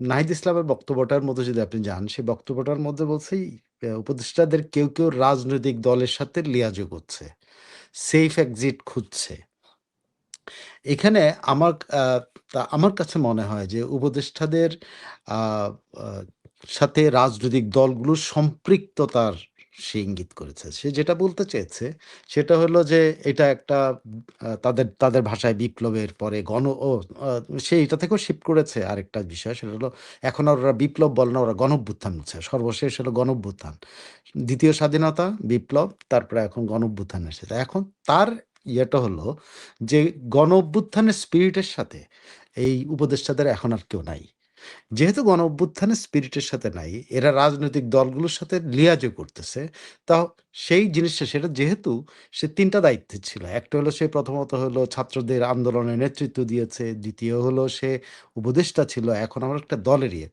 নাহিদ ইসলামের বক্তব্যটার মধ্যে যদি আপনি যান, সেই বক্তব্যটার মধ্যে বলছে উপদেষ্টাদের কেউ, কেউ রাজনৈতিক দলের সাথে লিয়াজো করছে। সেফ এক্সিট খুঁজছে। এখানে আমার আমার কাছে মনে হয় যে উপদেষ্টাদের সাথে রাজনৈতিক দলগুলোর সম্পৃক্ততার সে ইঙ্গিত করেছে। সে যেটা বলতে চেয়েছে সেটা হলো যে এটা একটা তাদের তাদের ভাষায় বিপ্লবের পরে গণ ও সে এটা থেকেও শিফট করেছে আরেকটা বিষয় সেটা হলো এখন আর ওরা বিপ্লব বলে না ওরা গণঅভ্যুত্থান বলছে। সর্বশেষ হলো গণঅভ্যুত্থান। ২য় স্বাধীনতা, বিপ্লব তারপরে এখন গণভ্যুত্থান এসেছে। এখন তার ইয়েটা হলো যে গণঅভ্যুত্থানের স্পিরিটের সাথে এই উপদেষ্টাদের এখন আর কেউ নাই। যেহেতু গণ অভ্যুত্থানে স্পিরিটের সাথে নাই, এরা রাজনৈতিক দলগুলোর সাথে লিয়াজও করতেছে। তা সেই জিনিসটা সেটা যেহেতু সে তিনটা দায়িত্ব ছিল। একটা হলো সে প্রথমত হলো ছাত্রদের আন্দোলনে নেতৃত্ব দিয়েছে। দ্বিতীয় হলো সে উপদেষ্টা ছিল। এখন আমার একটা দলের ইয়ে।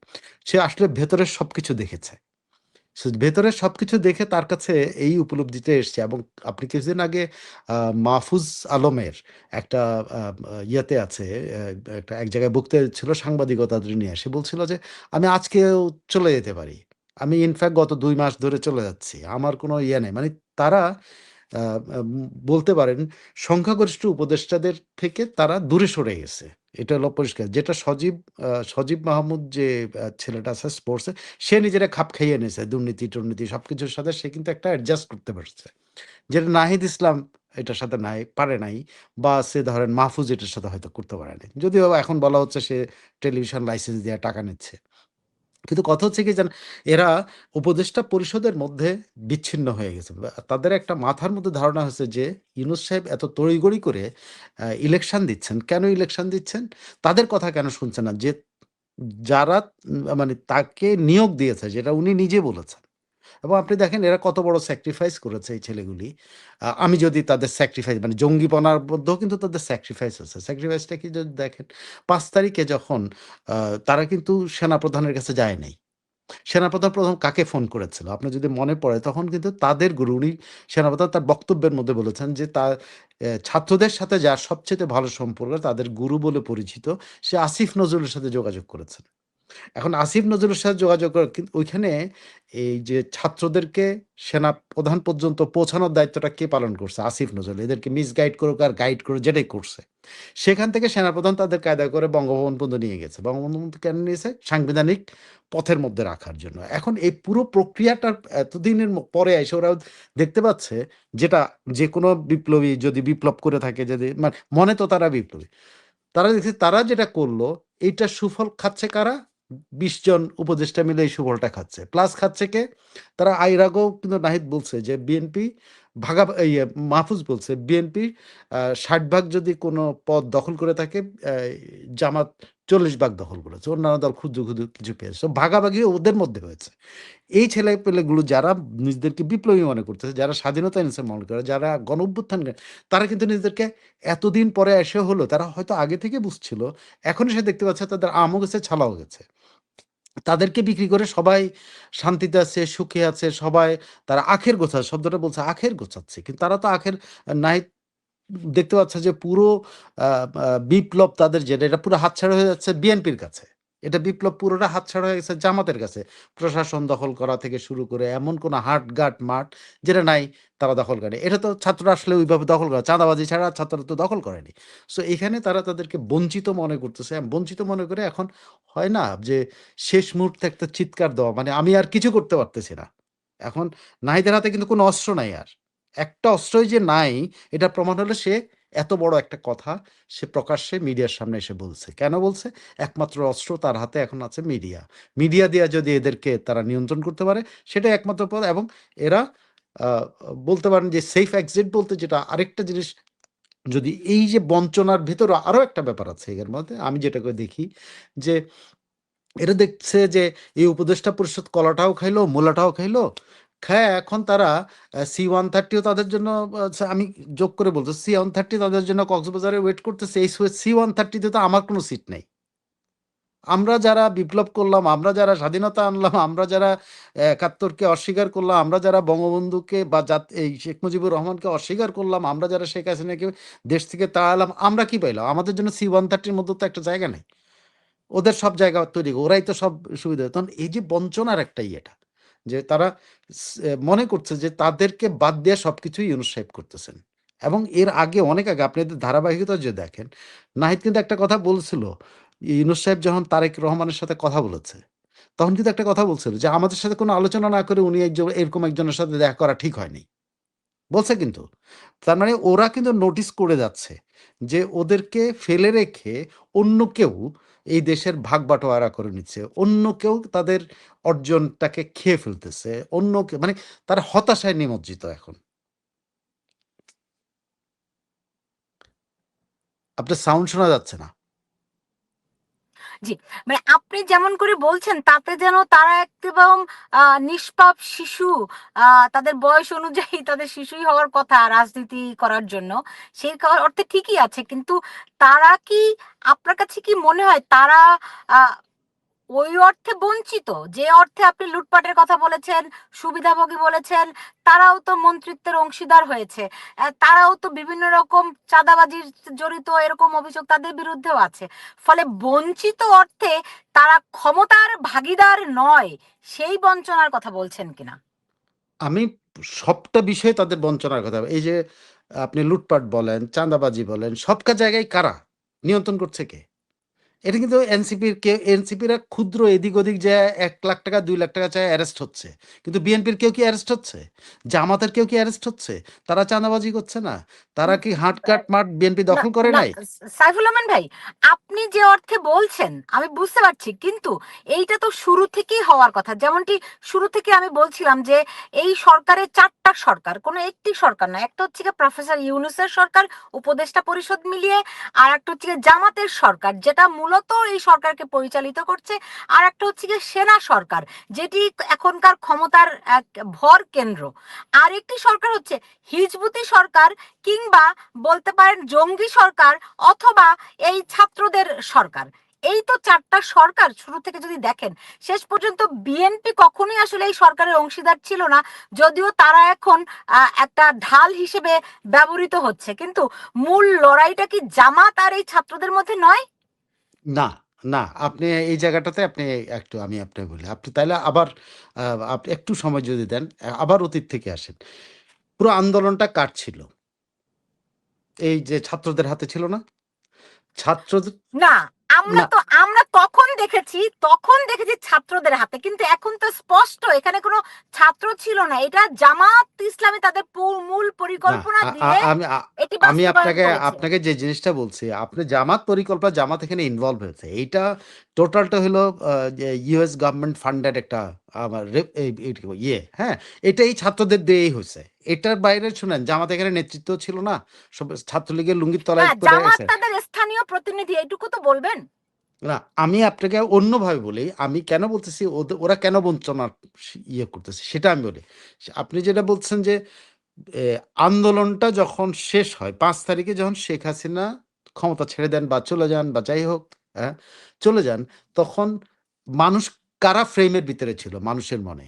সে আসলে ভেতরের সবকিছু দেখেছে। সে ভেতরের সবকিছু দেখে তার কাছে এই উপলব্ধিতে এসছে এবং আপনি কিছুদিন আগে মাহফুজ আলমের একটা ইয়েতে আছে একটা এক জায়গায় বক্তৃতা ছিল সাংবাদিকতা নিয়ে। সে বলছিল যে, "আমি আজকেও চলে যেতে পারি। আমি ইনফ্যাক্ট গত দুই মাস ধরে চলে যাচ্ছি। আমার কোনো ইয়ে নেই মানে তারা বলতে পারেন সংখ্যাগরিষ্ঠ উপদেষ্টাদের থেকে তারা দূরে সরে গেছে। এটা হলো পরিষ্কার। যেটা সজীব সজীব মাহমুদ যে ছেলেটা আছে স্পোর্টসে সে নিজেরা খাপ খাইয়ে নিয়েছে। দুর্নীতি-টুর্নীতি সব কিছুর সাথে সে কিন্তু একটা অ্যাডজাস্ট করতে পারছে। যেটা নাহিদ ইসলাম, এটার সাথে নাই, পারে নাই, বা সে ধরেন মাহফুজ এটার সাথে হয়তো করতে পারে। যদিও এখন বলা হচ্ছে সে টেলিভিশন লাইসেন্স দিয়ে টাকা নিচ্ছে। কিন্তু কথা হচ্ছে কি যেন এরা উপদেষ্টা পরিষদের মধ্যে বিচ্ছিন্ন হয়ে গেছে। তাদের একটা মাথার মধ্যে ধারণা হয়েছে যে, ইউনুস সাহেব এত তড়িগড়ি করে ইলেকশন দিচ্ছেন। কেন ইলেকশন দিচ্ছেন? তাদের কথা কেন শুনছে না? যে যারা মানে তাকে নিয়োগ দিয়েছে, যেটা উনি নিজে বলেছেন। এবং আপনি দেখেন এরা কত বড় স্যাক্রিফাইস করেছে এই ছেলেগুলি। আমি যদি তাদের স্যাক্রিফাইস মানে জঙ্গিপনার মধ্যেও কিন্তু তাদের স্যাক্রিফাইস আছে। স্যাক্রিফাইসটা কি যদি দেখেন, পাঁচ তারিখে যখন তারা কিন্তু সেনাপ্রধানের কাছে যায় নাই। সেনাপ্রধান ১ম কাকে ফোন করেছিল? আপনার যদি মনে পড়ে, তখন কিন্তু তাদের গুরু, উনি সেনাপ্রধান তার বক্তব্যের মধ্যে বলেছেন যে তার ছাত্রদের সাথে যার সবচেয়ে ভালো সম্পর্ক, তাদের গুরু বলে পরিচিত, সে আসিফ নজরুলের সাথে যোগাযোগ করেছেন। এখন আসিফ নজরুলের সাথে যোগাযোগ করে কিন্তু ওইখানে এই যে ছাত্রদেরকে সেনা প্রধান পর্যন্ত পৌঁছানোর দায়িত্বটা কে পালন করছে? আসিফ নজরুল। এদেরকে মিসগাইড করুক আর গাইড করুক, যেটাই করছে। সেখান থেকে সেনাপ্রধান তাদের কায়দা করে বঙ্গভবন পর্যন্ত নিয়ে গেছে। বঙ্গবন্ধু কেন নিয়েছে? সাংবিধানিক পথের মধ্যে রাখার জন্য। এখন এই পুরো প্রক্রিয়াটার এতদিনের পরে এসে ওরা দেখতে পাচ্ছে যেটা যেকোনো বিপ্লবী যদি বিপ্লব করে থাকে, যদি মানে মনে তো তারা বিপ্লবী। তারা দেখছে, তারা যেটা করল, এইটার সুফল খাচ্ছে কারা? ২০ জন উপদেষ্টা মিলে এই সুফলটা খাচ্ছে। প্লাস খাচ্ছে কে? তারা আগেও কিন্তু নাহিদ বলছে যে বিএনপি ভাগা ইয়ে মাহফুজ বলছে বিএনপি ৬০ ভাগ যদি কোনো পদ দখল করে থাকে জামাত ৪০ ভাগ দখল করেছে। অন্যান্য দল ক্ষুদ্র, ক্ষুদ্র কিছু পেয়েছে। ভাগাভাগি ওদের মধ্যে হয়েছে। এই ছেলেপেলেগুলো যারা নিজেদেরকে বিপ্লবী মনে করতেছে, যারা স্বাধীনতা এনেছে মনে করে, যারা গণঅভ্যুত্থান তারা কিন্তু নিজেদেরকে এতদিন পরে এসে হলো তারা হয়তো আগে থেকে বুঝছিল। এখন সে দেখতে পাচ্ছে তাদের আমও গেছে, ছালাও গেছে। তাদেরকে বিক্রি করে সবাই শান্তিতে আছে, সুখে আছে, সবাই তারা আখের গোছা শব্দটা বলছে আখের গোছাচ্ছে। কিন্তু তারা তো আখের নাই দেখতে পাচ্ছে যে পুরো বিপ্লব তাদের যেটা এটা পুরো হাতছাড়া হয়ে যাচ্ছে বিএনপির কাছে। এটা বিপ্লব পুরোটা হাতছাড়া হয়ে গেছে জামাতের কাছে। প্রশাসন দখল করা থেকে শুরু করে এমন কোন হাট-ঘাট, মাঠ যেটা নাই তারা দখল করে। এটা তো ছাত্ররা আসলে ওইভাবে দখল করে। চাঁদাবাজি ছাড়া ছাত্ররা তো দখল করেনি। সো এখানে তারা তাদেরকে বঞ্চিত মনে করতেছে। বঞ্চিত মনে করে এখন হয় না যে শেষ মুহূর্তে একটা চিৎকার দেওয়া মানে আমি আর কিছু করতে পারতেছি না। এখন নাহিদের হাতে কিন্তু কোনো অস্ত্র নাই আর। একটা অস্ত্রই যে নাই এটার প্রমাণ হলো সে এত বড় একটা কথা সে প্রকাশ্যে মিডিয়ার সামনে এসে বলছে। কেন বলছে? একমাত্র অস্ত্র তার হাতে এখন আছে মিডিয়া। মিডিয়া দিয়া যদি এদেরকে তারা নিয়ন্ত্রণ করতে পারে সেটা একমাত্র পথ এবং এরা বলতে পারেন যে সেফ এক্সিট বলতে যেটা আরেকটা জিনিস যদি এই যে বঞ্চনার ভেতরে আরও একটা ব্যাপার আছে এর মধ্যে আমি যেটা করে দেখি যে এরা দেখছে যে এই উপদেষ্টা পরিষদ কলাটাও খাইলো, মূলাটাও খাইলো। খায়া এখন তারা সি ওয়ান থার্টিও তাদের জন্য আচ্ছা আমি যোগ করে বলতো সি ওয়ান থার্টি তাদের জন্য কক্সবাজারে ওয়েট করতেছে। এই সি ওয়ান থার্টিতে তো আমার কোনো সিট নেই আমরা যারা বিপ্লব করলাম, আমরা যারা স্বাধীনতা আনলাম, আমরা যারা একাত্তরকে অস্বীকার করলাম, আমরা যারা বঙ্গবন্ধুকে বা এই শেখ মুজিবুর রহমানকে অস্বীকার করলাম, আমরা যারা শেখ হাসিনাকে দেশ থেকে তাড়ালাম, আমরা কি পাইলাম? আমাদের জন্য সি ওয়ান থার্টির মধ্যে তো একটা জায়গা নেই ওদের সব জায়গা তৈরি ওরাই তো সব সুবিধা তখন এই যে বঞ্চনার একটা ইয়েটা যে তারা মনে করছে যে তাদেরকে বাদ দিয়ে ইউনুস সাহেব করতেছেন। এবং এর আগে, অনেক আগে, আপনি ধারাবাহিকতা যে দেখেন, নাহিদ কিন্তু একটা কথা বলছিল ইউনুস সাহেব যখন তারেক রহমানের সাথে কথা বলেছে, তখন কিন্তু একটা কথা বলছিল যে, আমাদের সাথে কোনো আলোচনা না করে উনি একজন, এরকম একজনের সাথে দেখা করা ঠিক হয়নি। বলছে কিন্তু। তার মানে ওরা কিন্তু নোটিস করে যাচ্ছে যে ওদেরকে ফেলে রেখে অন্য কেউ এই দেশের ভাগ বাটোয়ারা করে নিচ্ছে। অন্য কেউ তাদের অর্জনটাকে খেয়ে ফেলতেছে। অন্য কেউ মানে তার হতাশায় নিমজ্জিত এখন। আপনার সাউন্ড শোনা যাচ্ছে না? জি মানে আপনি যেমন করে বলছেন, তাতে যেন তারা একদম নিষ্পাপ শিশু তাদের বয়স অনুযায়ী তাদের শিশুই হওয়ার কথা রাজনীতি করার জন্য, সেই অর্থে ঠিকই আছে। কিন্তু তারা কি, আপনার কাছে কি মনে হয়, তারা ওই অর্থে বঞ্চিত, যে অর্থে আপনি লুটপাটের কথা বলেছেন, সুবিধাভোগী বলেছেন, তারাও তো মন্ত্রিত্বের অংশীদার হয়েছে। তারাও তো বিভিন্ন রকম চাঁদাবাজির জড়িত এরকম অভিযোগ তাদের বিরুদ্ধেও আছে। ফলে বঞ্চিত অর্থে তারা ক্ষমতার ভাগিদার নয়, সেই বঞ্চনার কথা বলছেন কিনা? আমি সবটা বিষয়ে তাদের বঞ্চনার কথা এই যে আপনি লুটপাট বলেন, চাঁদাবাজি বলেন সবকা জায়গায় কারা? নিয়ন্ত্রণ করছে কে? এটা কিন্তু এনসিপির কে এনসিপিরা ক্ষুদ্র এদিক ওদিক যে এক লাখ টাকা দুই লাখ টাকা চায় অ্যারেস্ট হচ্ছে। কিন্তু বিএনপির কেউ কি অ্যারেস্ট হচ্ছে? জামাতের কেউ কি অ্যারেস্ট হচ্ছে? তারা চাঁদাবাজি করছে না? তারা কি হাট কাট মাঠ বিএনপি দখল করে নাই? সাইফুল রহমান ভাই আপনি যে অর্থে বলছেন আমি বুঝতে পারছি কিন্তু এইটা তো শুরু থেকেই হওয়ার কথা। যেমনটি শুরু থেকে আমি বলছিলাম যে এই সরকারের চারটা সরকার কোনো একটি সরকার না একটা হচ্ছে প্রফেসর ইউনুসের সরকার উপদেষ্টা পরিষদ মিলিয়ে আর একটা হচ্ছে জামাতের সরকার যেটা মূলত এই সরকারকে পরিচালিত করছে। আর একটা হচ্ছে গিয়ে সেনা সরকার, যেটি এখনকার ক্ষমতার এক ভর কেন্দ্র। আর একটি সরকার হচ্ছে হিজবুতি সরকার কিংবা বলতে পারেন জঙ্গি সরকার অথবা এই ছাত্রদের সরকার। এই তো চারটা সরকার শুরু থেকে যদি দেখেন, শেষ পর্যন্ত বিএনপি কখনোই আসলে এই সরকারের অংশীদার ছিল না, যদিও তারা এখন একটা ঢাল হিসেবে ব্যবহৃত হচ্ছে। কিন্তু মূল লড়াইটা কি জামাত আর এই ছাত্রদের মধ্যে নয়? না না আপনি এই জায়গাটাতে আপনি একটু আমি আপনাকে বলি। আপনি তাহলে আবার আপনি একটু সময় যদি দেন আবার অতীত থেকে আসেন। পুরো আন্দোলনটা কার ছিল? এই যে ছাত্রদের হাতে ছিল না? ছাত্রদের না আমরা না। তো আমরা তখন দেখেছি তখন দেখেছি ছাত্রদের হাতে। কিন্তু এখন তো স্পষ্ট এখানে কোনো ছাত্র ছিল না। এটা জামাত ইসলামী তাদের মূল পরিকল্পনা দিয়ে আমি আপনাকে আপনাকে যে জিনিসটা বলছি আপনি জামাত পরিকল্পনা জামাত এখানে ইনভলভ হয়েছে। এইটা টোটালটা হলো ইউএস গভর্নমেন্ট ফান্ডেড একটা আমার ইয়ে হ্যাঁ? এটা এই ছাত্রদের দিয়েই হয়েছে। এটার বাইরে শুনেন জামাত এখানে নেতৃত্ব ছিল না। সব ছাত্রলীগের লুঙ্গির তলায় জামাত তাদের স্থানীয় প্রতিনিধি এইটুকু তো বলবেন? না, আমি আপনাকে অন্যভাবে বলি, আমি কেন বলতেছি ওরা কেন বঞ্চনার ইয়ে করতেছে, সেটা আমি বলি। আপনি যেটা বলছেন যে আন্দোলনটা যখন শেষ হয়, পাঁচ তারিখে যখন শেখ হাসিনা ক্ষমতা ছেড়ে দেন বা চলে যান বা যাই হোক হ্যাঁ চলে যান, তখন মানুষ কারা ফ্রেমের ভিতরে ছিল? মানুষের মনে।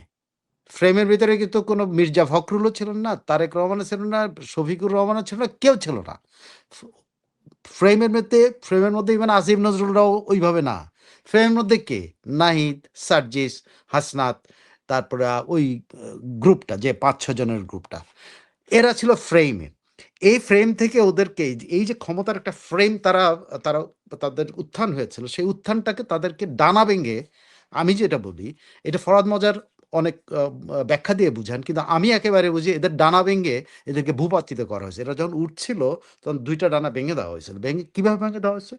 ফ্রেমের ভিতরে কিন্তু কোনো মির্জা ফখরুলও ছিলেন না, তারেক রহমানও ছিল না, শফিকুর রহমানও ছিল না, কেউ ছিল না। ফ্রেমের মধ্যে ফ্রেমের মধ্যে ইভেন আসিফ নজরুলরাও ওইভাবে না। ফ্রেমের মধ্যে কে? নাহিদ, সার্জিস, হাসনাত, তারপরে ওই গ্রুপটা, যে পাঁচ ছ জনের গ্রুপটা। এরা ছিল ফ্রেমে এই ফ্রেম থেকে ওদেরকে, এই যে ক্ষমতার একটা ফ্রেম তারা তারা, তাদের উত্থান হয়েছিল, সেই উত্থানটাকে তাদেরকে ডানা ভেঙে, আমি যেটা বলি, এটা ফরাদ মজার অনেক ব্যাখ্যা দিয়ে বুঝান। কিন্তু আমি একেবারে বুঝি এদের ডানা ভেঙে এদেরকে ভূপাতিত করা হয়েছে। এরা যখন উঠছিল, তখন দুইটা ডানা ভেঙে দেওয়া হয়েছিল। ভেঙে, কীভাবে ভেঙে দেওয়া হয়েছে?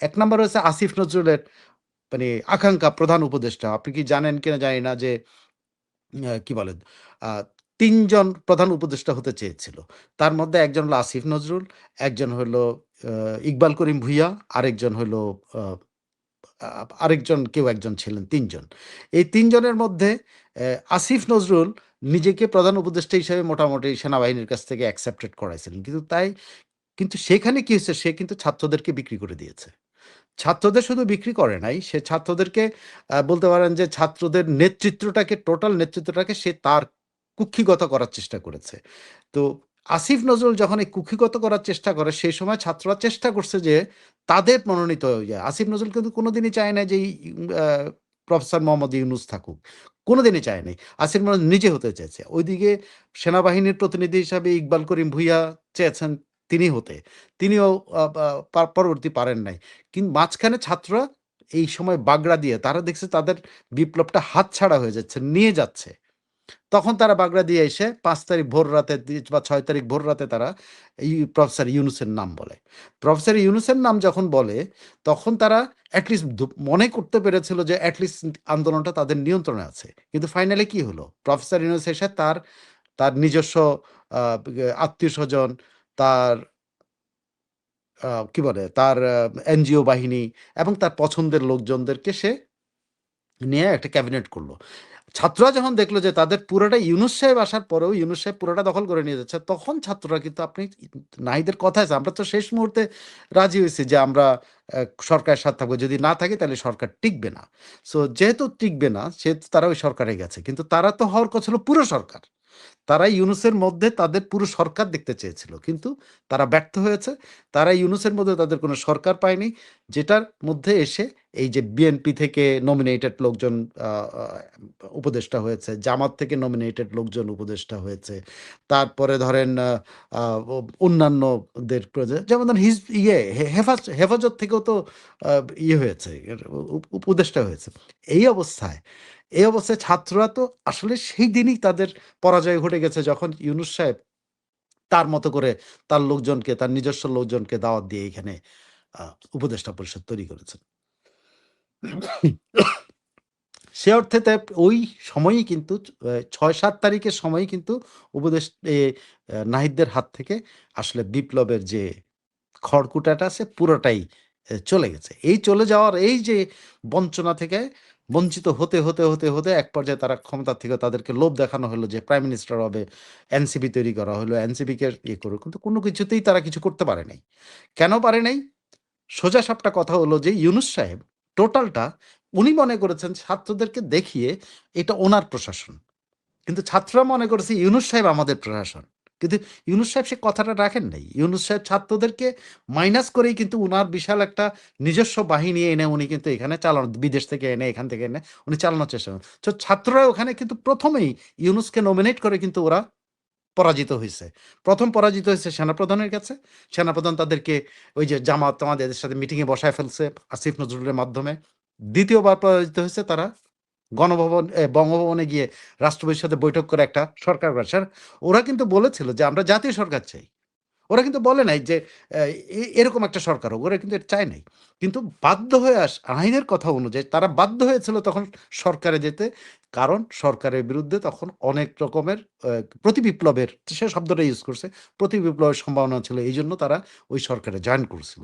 এক নম্বর হচ্ছে আসিফ নজরুলের মানে আকাঙ্ক্ষা প্রধান উপদেষ্টা। আপনি কি জানেন কিনা জানি না যে কি বলে তিনজন প্রধান উপদেষ্টা হতে চেয়েছিল। তার মধ্যে একজন হলো আসিফ নজরুল, একজন হলো ইকবাল করিম ভুইয়া, আরেকজন হলো আরেকজন, কেউ একজন ছিলেন, তিনজন। এই তিনজনের মধ্যে আসিফ নজরুল নিজেকে প্রধান উপদেষ্টা হিসেবে মোটামুটি সেনাবাহিনীর কাছ থেকে অ্যাকসেপ্টেড করাইছিলেন। কিন্তু তাই, কিন্তু সেখানে কি হয়েছে, সে কিন্তু ছাত্রদেরকে বিক্রি করে দিয়েছে। ছাত্রদের শুধু বিক্রি করে নাই, সে ছাত্রদেরকে বলতে পারেন যে ছাত্রদের নেতৃত্বটাকে টোটাল নেতৃত্বটাকে সে তার কুক্ষিগত করার চেষ্টা করেছে। তো আসিফ নজরুল যখন এই কুক্ষিগত করার চেষ্টা করে, সেই সময় ছাত্ররা চেষ্টা করছে যে তাদের মনোনীত হয়ে যায়। আসিফ নজরুল কিন্তু কোনোদিনই চায় না যে প্রফেসর মোহাম্মদ ইউনুস থাকুক। কোনোদিনই চায় নাই। আসিফ নজরুল নিজে হতে চেয়েছে। ওইদিকে সেনাবাহিনীর প্রতিনিধি হিসাবে ইকবাল করিম ভুইয়া চেয়েছেন তিনি হতে। তিনিও পরবর্তী পারেন নাই। কিন্তু মাঝখানে ছাত্ররা এই সময় বাগড়া দিয়ে, তারা দেখছে তাদের বিপ্লবটা হাতছাড়া হয়ে যাচ্ছে, নিয়ে যাচ্ছে। তখন তারা বাগড়া দিয়ে এসে পাঁচ তারিখ ভোর রাতে বা ছয় তারিখ ভোর রাতে তারা এই প্রফেসর ইউনুসের নাম বলে। প্রফেসর ইউনুসের নাম যখন বলে, তখন তারা অ্যাটলিস্ট মনে করতে পেরেছিল যে অ্যাটলিস্ট আন্দোলনটা তাদের নিয়ন্ত্রণে আছে। কিন্তু ফাইনালি কি হলো? প্রফেসর ইউনুস এসে তার তার নিজস্ব আত্মীয় স্বজন, তার কি বলে, তার এনজিও বাহিনী এবং তার পছন্দের লোকজনদেরকে সে নিয়ে একটা ক্যাবিনেট করল। ছাত্ররা যখন দেখল যে তাদের পুরোটা ইউনুস সাহেব আসার পরেও ইউনুস সাহেব পুরোটা দখল করে নিয়ে যাচ্ছে, তখন ছাত্ররা কিন্তু আপনি নাহিদের কথা আছে, আমরা তো শেষ মুহূর্তে রাজি হয়েছি যে আমরা সরকারের সাথে থাকব, যদি না থাকে তাহলে সরকার টিকবে না। সো যেহেতু টিকবে না, সেহেতু তারা ওই সরকারে গেছে, কিন্তু তারা তো হওয়ার কথা ছিল পুরো সরকার। তারা ইউনুসের মধ্যে তাদের পুরো সরকার দেখতে চেয়েছিল। কিন্তু তারা ব্যর্থ হয়েছে। তারা ইউনুসের মধ্যে তাদের কোনো সরকার পায়নি। যেটার মধ্যে এসে এই যে বিএনপি থেকে নমিনেটেড লোকজন উপদেষ্টা হয়েছে, জামাত থেকে নমিনেটেড লোকজন উপদেষ্টা হয়েছে, তারপরে ধরেন অন্যান্যদের যেমন ধরেন হিজ ইয়ে হেফাজ, হেফাজত থেকেও তো ইয়ে হয়েছে উপ- উপদেষ্টা হয়েছে। এই অবস্থায় এই অবস্থায় ছাত্ররা তো আসলে সেই দিনই তাদের পরাজয় ঘটে গেছে যখন ইউনুস সাহেব তার মতো করে তার লোকজনকে, তার নিজস্ব লোকজনকে দাওয়াত দিয়ে এখানে উপদেষ্টা পরিষদ তৈরি করেছেন। সে অর্থে ওই সময়ই কিন্তু ছয় সাত তারিখের সময়ই কিন্তু উপদেশ নাহিদদের হাত থেকে আসলে বিপ্লবের যে খড়কুটাটা আছে পুরোটাই চলে গেছে। এই চলে যাওয়ার এই যে বঞ্চনা থেকে বঞ্চিত হতে হতে হতে হতে এক পর্যায়ে তারা ক্ষমতা থেকে তাদেরকে লোভ দেখানো হলো যে প্রাইম মিনিস্টার হবে এনসিপি তৈরি করা হলো এনসিপিকে ইয়ে করুক। কিন্তু কোনো কিছুতেই তারা কিছু করতে পারে নাই। কেন পারে নাই? সোজা সাপটা কথা হলো যে ইউনুস সাহেব টোটালটা উনি মনে করেছেন ছাত্রদেরকে দেখিয়ে এটা ওনার প্রশাসন। কিন্তু ছাত্ররা মনে করেছে ইউনুস সাহেব আমাদের প্রশাসন। কিন্তু ইউনুস সাহেব সে কথাটা রাখেন নাই। ইউনুস সাহেব ছাত্রদেরকে মাইনাস করেই কিন্তু উনার বিশাল একটা নিজস্ব বাহিনী এনে উনি কিন্তু এখানে চালানো, বিদেশ থেকে এনে, এখান থেকে এনে উনি চালানোর চেষ্টা করেন। তো ছাত্ররা ওখানে কিন্তু প্রথমেই ইউনুসকে নমিনেট করে কিন্তু ওরা পরাজিত হয়েছে। প্রথম পরাজিত হয়েছে সেনাপ্রধানের কাছে। সেনাপ্রধান তাদেরকে ওই যে জামাত আমাদের সাথে মিটিংয়ে বসায় ফেলছে, আসিফ নজরুলের মাধ্যমে। দ্বিতীয়বার পরাজিত হয়েছে তারা গণভবন বঙ্গভবনে গিয়ে রাষ্ট্রপতির সাথে বৈঠক করে একটা সরকার গঠন ওরা কিন্তু বলেছিল যে আমরা জাতীয় সরকার চাই। ওরা কিন্তু বলে নাই যে এরকম একটা সরকার হোক ওরা কিন্তু চায় নাই। কিন্তু বাধ্য হয়ে আস আইনের কথা অনুযায়ী তারা বাধ্য হয়েছিল তখন সরকারে যেতে কারণ সরকারের বিরুদ্ধে তখন অনেক রকমের আহ, প্রতি বিপ্লবের সে শব্দটা ইউজ করছে প্রতি বিপ্লবের সম্ভাবনা ছিল এই জন্য তারা ওই সরকারে জয়েন করছিল।